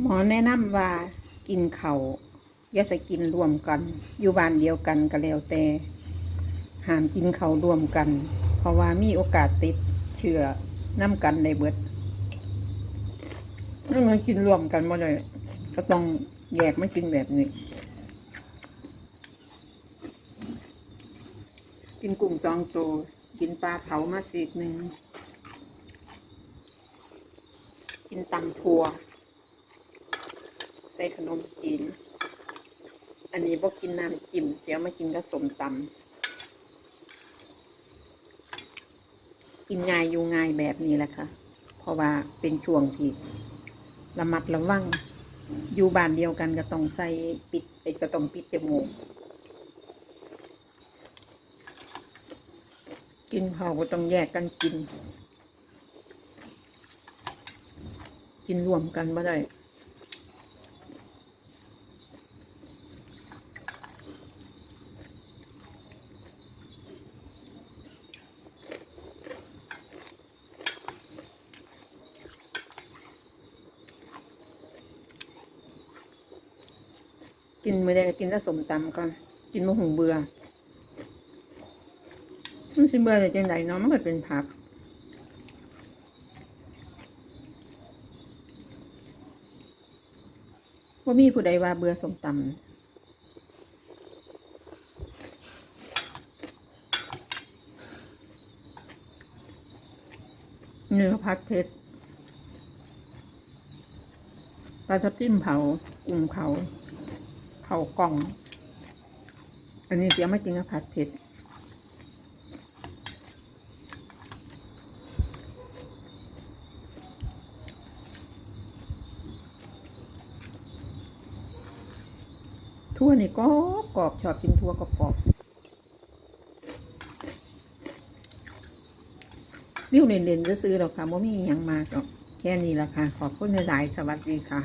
หมอแนะนำว่ากินเขาอย่าสกินรวมกัน อยู่บ้านเดียวกันก็แล้วแต่ห้ามกินเขารวมกัน เพราะว่ามีโอกาสติดเชื้อน้ำกันในเบิดนั่นมันกินรวมกันมาเลยก็ต้องแยกไมากินแบบนี้ กินกุ้งสองตัวกินปลาเผามาสีกหนึ่ง กินตำถั่ว ใส่ขนมจีน อันนี้บอกกินน้ำจิ้มเสียมากินกับสมตำกินง่ายอยู่ง่ายแบบนี้แหละค่ะ เพราะว่าเป็นช่วงที่ระมัดระวังอยู่บ้านเดียวกันก็ต้องใส่ปิดไอ้ก็ต้องปิดจมูกกินข้าวก็ต้องแยกกันกิน กินรวมกันไม่ได้ กินไม่ได้ก็กินแต่สมตำก่อนกินมะหุงเบื่อมันสิเบื่อแต่จังไดเนาะมันก็เป็นผักว่ามีผู้ใดว่าเบื่อสมตำเนื้อพัดเพชรปลาทับทิมเผา กุ้งเผา เขากล่อง อันนี้เสียมากินกับผัดเผ็ดทั่วนี่ก็กรอบชอบกินทั่วกรอบๆวิวเด่นๆจะซื้อหรอกค่ะว่มีอย่างมากหรอกแค่นี้ละค่ะ ขอบคุณหลาย สวัสดีค่ะ